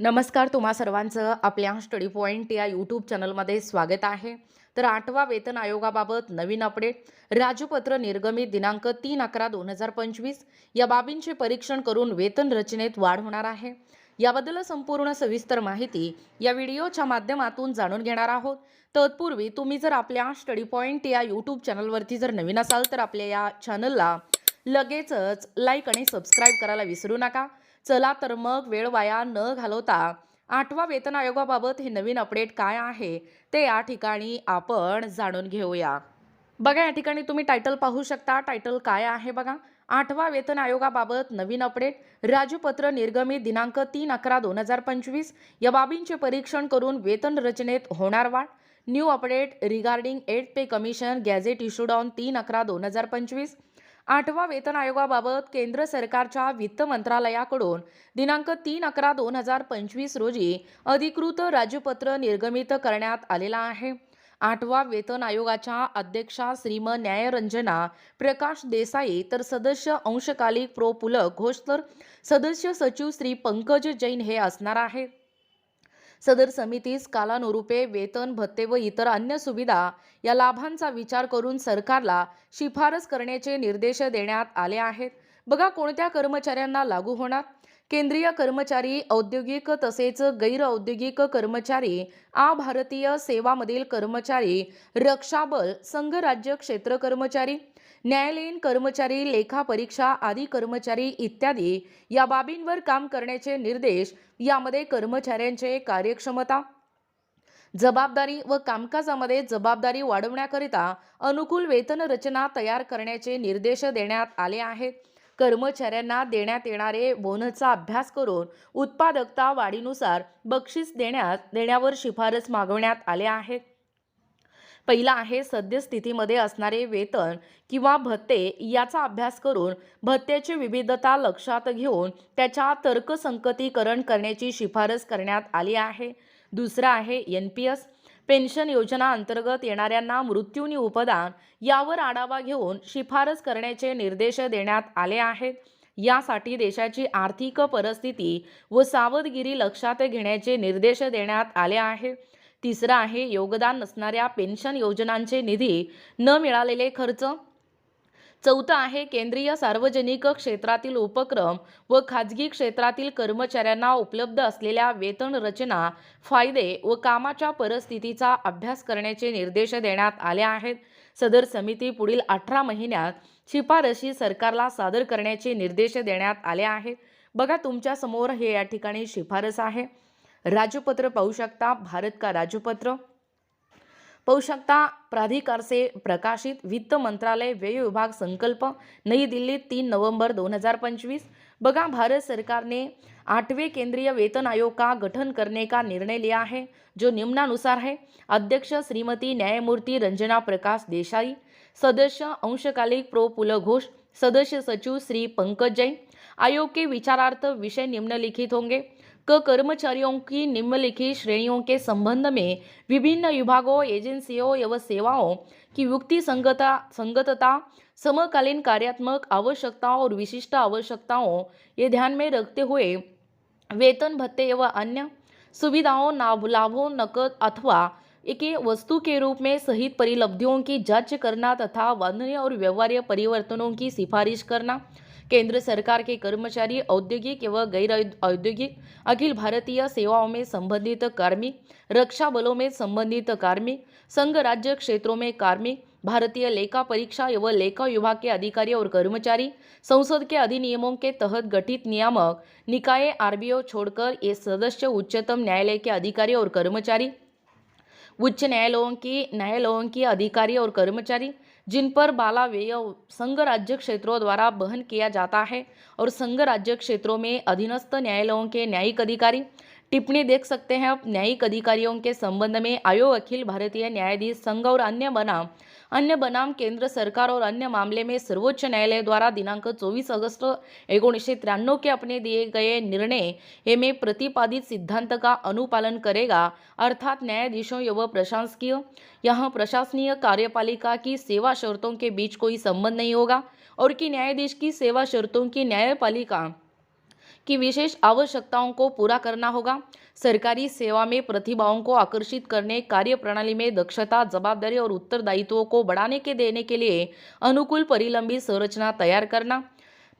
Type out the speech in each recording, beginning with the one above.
नमस्कार तुम्हा सर्वांचं आपल्या स्टडी पॉईंट या यूट्यूब चॅनलमध्ये स्वागत आहे. तर आठवा वेतन आयोगाबाबत नवीन अपडेट. राजपत्र निर्गमित दिनांक तीन अकरा दोन हजार पंचवीस. या बाबींचे परीक्षण करून वेतन रचनेत वाढ होणार आहे. याबद्दल संपूर्ण सविस्तर माहिती या व्हिडिओच्या माध्यमातून जाणून घेणार आहोत. तत्पूर्वी तुम्ही जर आपल्या स्टडी पॉईंट या यूट्यूब चॅनलवरती जर नवीन असाल तर आपल्या या चॅनलला लगेचच लाईक आणि सबस्क्राईब करायला विसरू नका. चला तर मग वेळ वाया न घालवता आठवा वेतन आयोगाबाबत हे नवीन अपडेट काय आहे ते या ठिकाणी आपण जाणून घेऊया. बघा या ठिकाणी तुम्ही टायटल पाहू शकता. टायटल काय आहे बघा? आठवा वेतन आयोगाबाबत नवीन अपडेट. राजपत्र निर्गमित दिनांक तीन अकरा दोन हजार पंचवीस. या बाबींचे परीक्षण करून वेतन रचनेत होणार वाढ. New update regarding eight pay commission gazette issued on तीन अकरा दोन हजार पंचवीस. आठवा वेतन आयोगाबाबत केंद्र सरकारच्या वित्त मंत्रालयाकडून दिनांक तीन अकरा दोन हजार पंचवीस रोजी अधिकृत राजपत्र निर्गमित करण्यात आलेला आहे. आठवा वेतन आयोगाच्या अध्यक्षा श्रीम न्यायरंजना प्रकाश देसाई तर सदस्य अंशकालिक प्रो पुलक घोष तर सदस्य सचिव श्री पंकज जैन हे असणार आहेत. सदर समितीस कालानुरूपे वेतन भत्ते व इतर अन्य सुविधा या लाभांचा विचार करून सरकारला शिफारस करण्याचे निर्देश देण्यात आले आहेत. बघा कोणत्या कर्मचाऱ्यांना लागू होणार? केंद्रीय कर्मचारी औद्योगिक तसेच गैर औद्योगिक कर्मचारी आ भारतीय सेवामधील कर्मचारी रक्षाबल संघ राज्य क्षेत्र कर्मचारी न्यायालयीन कर्मचारी लेखा परीक्षा आदी कर्मचारी इत्यादी या बाबींवर काम करण्याचे निर्देश यामध्ये कर्मचाऱ्यांचे कार्यक्षमता जबाबदारी व कामकाजामध्ये जबाबदारी वाढवण्याकरिता अनुकूल वेतन रचना तयार करण्याचे निर्देश देण्यात आले आहेत. कर्मचाऱ्यांना देण्यात येणारे बोनसचा अभ्यास करून उत्पादकता वाढीनुसार बक्षीस देण्यात देण्यावर शिफारस मागवण्यात आल्या आहेत पहिला आहे सद्यस्थितीमध्ये असणारे वेतन किंवा भत्ते याचा अभ्यास करून भत्त्याची विविधता लक्षात घेऊन त्याच्या तर्कसंकतीकरण करण्याची शिफारस करण्यात आली आहे. दुसरा आहे एन पी एस. पेन्शन योजना अंतर्गत येणाऱ्यांना मृत्यूनी उपदान यावर आढावा घेऊन शिफारस करण्याचे निर्देश देण्यात आले आहेत. यासाठी देशाची आर्थिक परिस्थिती व सावधगिरी लक्षात घेण्याचे निर्देश देण्यात आले आहेत तिसरं आहे योगदान नसणाऱ्या पेन्शन योजनांचे निधी न मिळालेले खर्च. चौथं आहे केंद्रीय सार्वजनिक क्षेत्रातील उपक्रम व खाजगी क्षेत्रातील कर्मचाऱ्यांना उपलब्ध असलेल्या वेतन रचना फायदे व कामाच्या परिस्थितीचा अभ्यास करण्याचे निर्देश देण्यात आले आहेत. सदर समिती पुढील अठरा महिन्यात शिफारशी सरकारला सादर करण्याचे निर्देश देण्यात आले आहेत. बघा तुमच्यासमोर हे या ठिकाणी शिफारस आहे. राजपत्र पाहू शकता भारत का राजपत्र? पाहू शकता प्राधिकार से प्रकाशित वित्त मंत्रालय व्यय विभाग संकल्प नई दिल्ली तीन नवंबर दोन हजार पंचवीस. बघा भारत सरकार ने केंद्रीय वेतन आयोग का गठन करने का निर्णय लिया है जो निम्नानुसार है. अध्यक्ष श्रीमती न्यायमूर्ति रंजना प्रकाश देसाई सदस्य अंशकालिक प्रो पुल घोष सदस्य सचिव श्री पंकज जैन. आयोग के विचारार्थ विषय निम्नलिखित होंगे. क कर्मचारियों की निम्नलिखित श्रेणियों के संबंध में विभिन्न विभागों, एजेंसियों एवं सेवाओं की युक्ति संगता, संगतता, समकालीन कार्यात्मक आवश्यकताओं और विशिष्ट आवश्यकताओं ये ध्यान में रखते हुए वेतन, भत्ते एवं अन्य सुविधाओं, नाभ, लाभों, नकद अथवा एक वस्तु के रूप में सहित परिलब्धियों की जाँच करना तथा वंदनीय और व्यवहार्य परिवर्तनों की सिफारिश करना केंद्र सरकार के कर्मचारी औद्योगिक एवं गैर औद्योगिक अखिल भारतीय सेवाओं में संबंधित कार्मिक रक्षा बलों में संबंधित कार्मिक संघ राज्य क्षेत्रों में कार्मिक भारतीय लेखा परीक्षा एवं लेखा विभाग के अधिकारी और कर्मचारी संसद के अधिनियमों के तहत गठित नियामक निकाय आरबीओ छोड़कर ये सदस्य उच्चतम न्यायालय के अधिकारी और कर्मचारी उच्च न्यायालयों की न्यायालयों के अधिकारी और कर्मचारी जिन पर बाला व्यय संघ राज्य क्षेत्रों द्वारा बहन किया जाता है और संघ राज्य क्षेत्रों में अधीनस्थ न्यायालयों के न्यायिक अधिकारी, टिप्पणी देख सकते हैं आप, न्यायिक अधिकारियों के संबंध में आयोग अखिल भारतीय न्यायाधीश संघ और अन्य बनाम अन्य बनाम केंद्र सरकार और अन्य मामले में सर्वोच्च न्यायालय द्वारा दिनांक 24 अगस्त एकोणीसशे त्र्याण्णव के अपने दिए गए निर्णय में प्रतिपादित सिद्धांत का अनुपालन करेगा। अर्थात न्यायाधीशों एवं प्रशासकीय यहाँ प्रशासनीय कार्यपालिका की सेवा शर्तों के बीच कोई संबंध नहीं होगा और कि न्यायाधीश की सेवा शर्तों की न्यायपालिका कि विशेष आवश्यकताओं को पूरा करना होगा। सरकारी सेवा में प्रतिभाओं को आकर्षित करने कार्य प्रणाली में दक्षता, जवाबदारी और उत्तरदायित्वों को बढ़ाने के देने के लिए अनुकूल परिलंबी संरचना तैयार करना।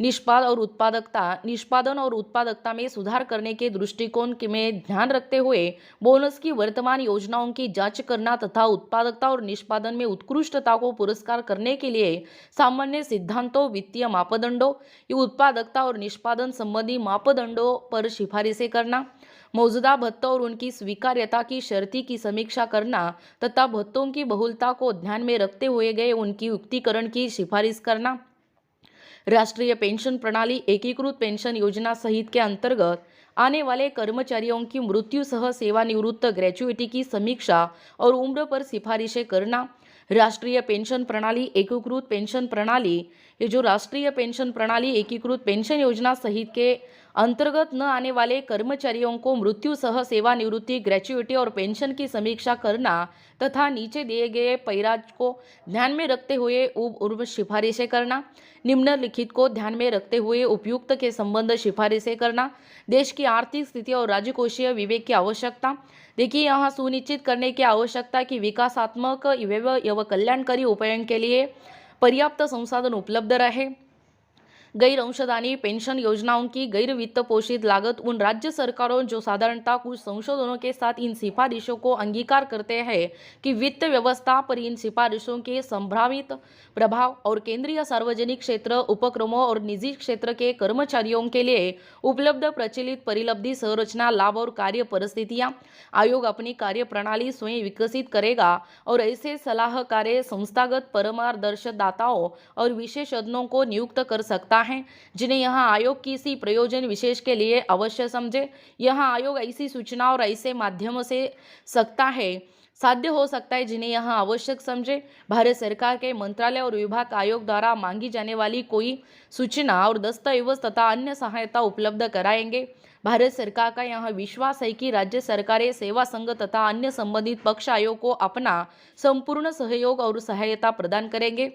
निष्पाद और उत्पादकता, निष्पादन और उत्पादकता में सुधार करने के दृष्टिकोण में ध्यान रखते हुए बोनस की वर्तमान योजनाओं की जाँच करना तथा उत्पादकता और निष्पादन में उत्कृष्टता को पुरस्कार करने के लिए सामान्य सिद्धांतों, वित्तीय मापदंडों, उत्पादकता और निष्पादन संबंधी मापदंडों पर सिफारिशें करना, मौजूदा भत्तों और उनकी स्वीकार्यता की शर्ती की समीक्षा करना तथा भत्तों की बहुलता को ध्यान में रखते हुए गए उनकी युक्तिकरण की सिफारिश करना। राष्ट्रीय पेंशन प्रणाली एकीकृत पेंशन योजना सहित के अंतर्गत आने वाले कर्मचारियों की मृत्यु सह सेवानिवृत्त ग्रेचुएटी की समीक्षा और उम्र पर सिफारिशें करना राष्ट्रीय पेंशन प्रणाली एकीकृत पेंशन प्रणाली ये जो राष्ट्रीय पेंशन प्रणाली एकीकृत पेंशन योजना सहित के अंतर्गत न आने वाले कर्मचारियों को मृत्यु सह सेवानिवृत्ति ग्रेचुइटी और पेंशन की समीक्षा करना तथा नीचे दिए गए पैराज को ध्यान में रखते हुए उर्व सिफारिशें करना, निम्नलिखित को ध्यान में रखते हुए उपयुक्त के संबंध सिफारिशें करना, देश की आर्थिक स्थिति और राजकोषीय विवेक की आवश्यकता। देखिए, यहाँ सुनिश्चित करने की आवश्यकता कि विकासात्मक एवं कल्याणकारी उपायों के लिए पर्याप्त संसाधन उपलब्ध रहे। गैर अंशदानी पेंशन योजनाओं की गैर वित्त पोषित लागत उन राज्य सरकारों जो साधारणतः कुछ संशोधनों के साथ इन सिफारिशों को अंगीकार करते हैं कि वित्त व्यवस्था पर इन सिफारिशों के संभावित प्रभाव और केंद्रीय सार्वजनिक क्षेत्र, उपक्रमों और निजी क्षेत्र के कर्मचारियों के लिए उपलब्ध प्रचलित परिलब्धि संरचना, लाभ और कार्य परिस्थितियाँ आयोग अपनी कार्य प्रणाली स्वयं विकसित करेगा और ऐसे सलाहकारे संस्थागत परामर्शदाताओं और विशेषज्ञों को नियुक्त कर सकता है। जिन्हें यहाँ आयोग किसी प्रयोजन विशेष के लिए अवश्य समझे। यहाँ आयोग ऐसी सूचना और ऐसे माध्यमों से सकता है, साध्य हो सकता है, जिन्हें यहाँ आवश्यक समझे। भारत सरकार के मंत्रालय और विभाग आयोग द्वारा मांगी जाने वाली कोई सूचना और दस्तावेज़ तथा अन्य सहायता उपलब्ध कराएँगे। भारत सरकार का यहाँ विश्वास है कि राज्य सरकारें सेवा संघ तथा अन्य संबंधित पक्ष आयोग को अपना संपूर्ण सहयोग और सहायता प्रदान करेंगे।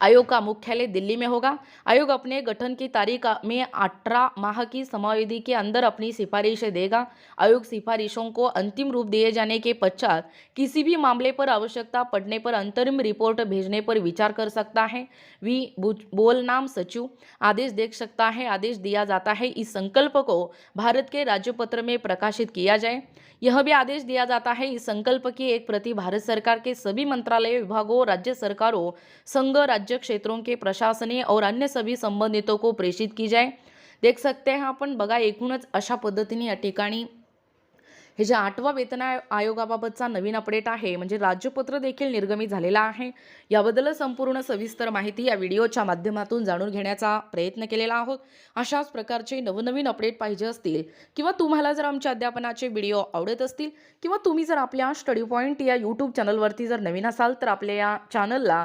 आयोग का मुख्यालय दिल्ली में होगा। आयोग अपने गठन की तारीख में अठारह माह की समाविधि के अंदर अपनी सिफारिशें देगा। आयोग सिफारिशों को अंतिम रूप दिए जाने के पश्चात किसी भी मामले पर आवश्यकता पड़ने पर अंतरिम रिपोर्ट भेजने पर विचार कर सकता है। वी बोल नाम सचिव आदेश देख सकता है। आदेश दिया जाता है इस संकल्प को भारत के राज्यपत्र में प्रकाशित किया जाए। यह भी आदेश दिया जाता है इस संकल्प की एक प्रति भारत सरकार के सभी मंत्रालय विभागों, राज्य सरकारों, संघ, राज्य राज्य क्षेत्रों के प्रशासने और अन्य सभी संबंधितों को प्रेषित की जाए। देख सकते हैं आपण बघा एकूणच अशा पद्धतीने या ठिकाणी हे जे आठवा वेतन आयोगाबाबतचा नवीन अपडेट आहे म्हणजे राज्यपत्र देखील निर्गमित झालेला आहे. याबद्दल संपूर्ण सविस्तर माहिती या व्हिडिओच्या माध्यमातून जाणून घेण्याचा प्रयत्न केलेला आहोत. अशाच प्रकारचे नवनवीन अपडेट पाहिजे असतील किंवा तुम्हाला जर आमच्या अध्यापनाचे व्हिडिओ आवडत असतील किंवा तुम्ही जर आपल्या स्टडी पॉईंट या यूट्यूब चॅनलवरती जर नवीन असाल तर आपल्या या चॅनलला